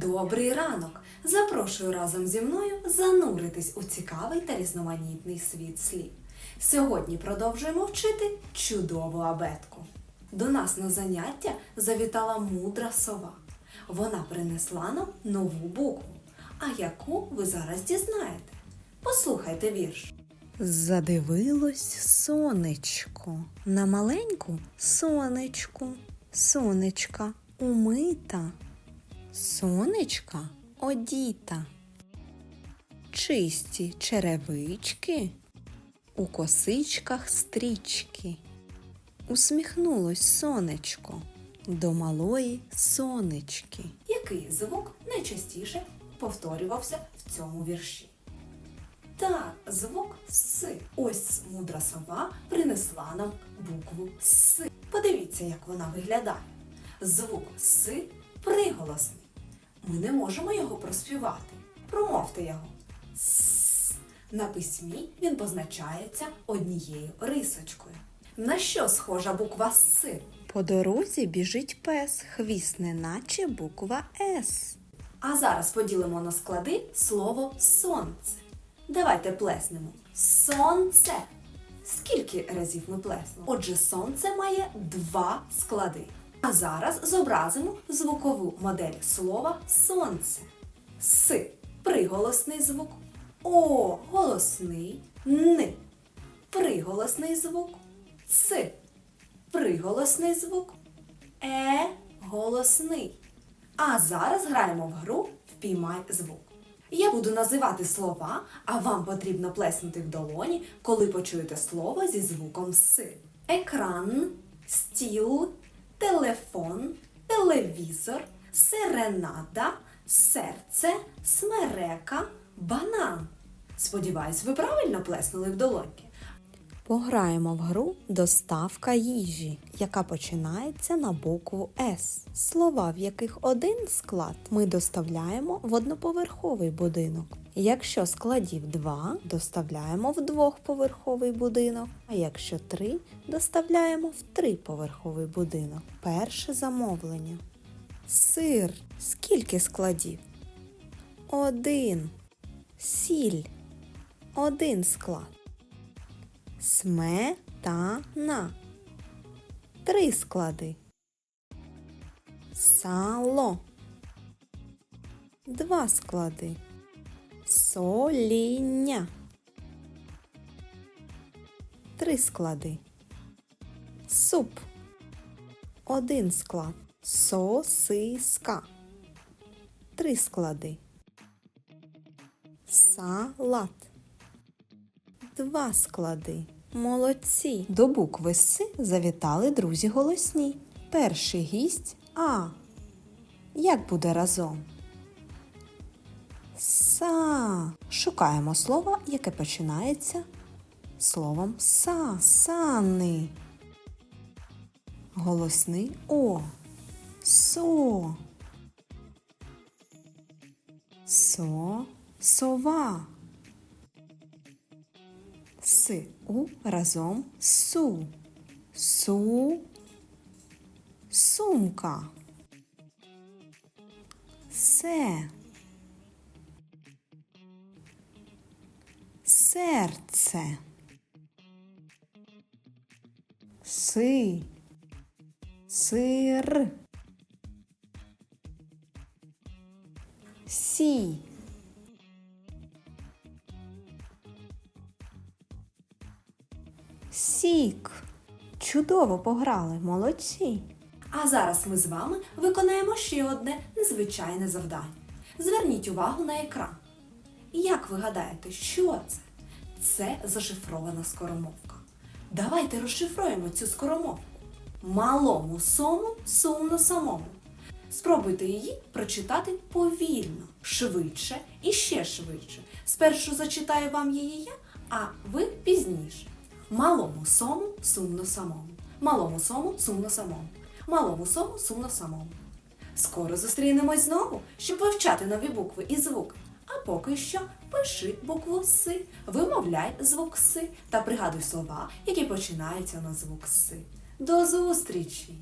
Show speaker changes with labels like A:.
A: Добрий ранок! Запрошую разом зі мною зануритись у цікавий та різноманітний світ слів. Сьогодні продовжуємо вчити чудову абетку. До нас на заняття завітала мудра сова. Вона принесла нам нову букву. А яку ви зараз дізнаєте? Послухайте вірш. Задивилось сонечко на маленьку сонечку, сонечка умита. Сонечка одіта. Чисті черевички, у косичках стрічки. Усміхнулось сонечко до малої сонечки. Який звук найчастіше повторювався в цьому вірші? Так, звук С. Ось мудра сова принесла нам букву С. Подивіться, як вона виглядає. Звук С приголосний. Ми не можемо його проспівати. Промовте його. С. На письмі він позначається однією рисочкою. На що схожа буква С? По дорозі біжить пес, хвіст неначе буква С. А зараз поділимо на склади слово сонце. Давайте плеснемо. Сонце. Скільки разів ми плеснемо? Отже, сонце має два склади. А зараз зобразимо звукову модель слова сонце. С приголосний звук. О голосний. Н приголосний звук. Ц приголосний звук. Е голосний. А зараз граємо в гру Впіймай звук. Я буду називати слова, а вам потрібно плеснути в долоні, коли почуєте слово зі звуком С. Екран, стіл, телефон, телевізор, серенада, серце, смерека, банан. Сподіваюсь, ви правильно плеснули в долоньки. Пограємо в гру Доставка їжі, яка починається на букву С. Слова, в яких один склад, ми доставляємо в одноповерховий будинок. Якщо складів два, доставляємо в двохповерховий будинок. А якщо три, доставляємо в триповерховий будинок. Перше замовлення. Сир. Скільки складів? Один. Сіль. Один склад. Сметана. Три склади. Сало. Два склади. Соління. Три склади. Суп. Один склад. Сосиска. Три склади. Салат. Два склади. Молодці. До букви С завітали друзі голосні. Перший гість А. Як буде разом? Са. Шукаємо слово, яке починається словом са. Сани. Голосний О. Со. Со. Сова. С у разом су. Су. Сумка. Се. Серце. Си. Сир. Сі. Сік. Чудово пограли, молодці. А зараз ми з вами виконаємо ще одне незвичайне завдання. Зверніть увагу на екран. Як ви гадаєте, що це? Це зашифрована скоромовка. Давайте розшифруємо цю скоромовку. Малому сому сумно самому. Спробуйте її прочитати повільно, швидше і ще швидше. Спершу зачитаю вам її я, а ви пізніше. Малому сому сумно самому. Малому сому сумно самому. Малому сому сумно самому. Скоро зустрінемось знову, щоб вивчати нові букви і звуки. А поки що пиши букву С, вимовляй звук С та пригадуй слова, які починаються на звук С. До зустрічі!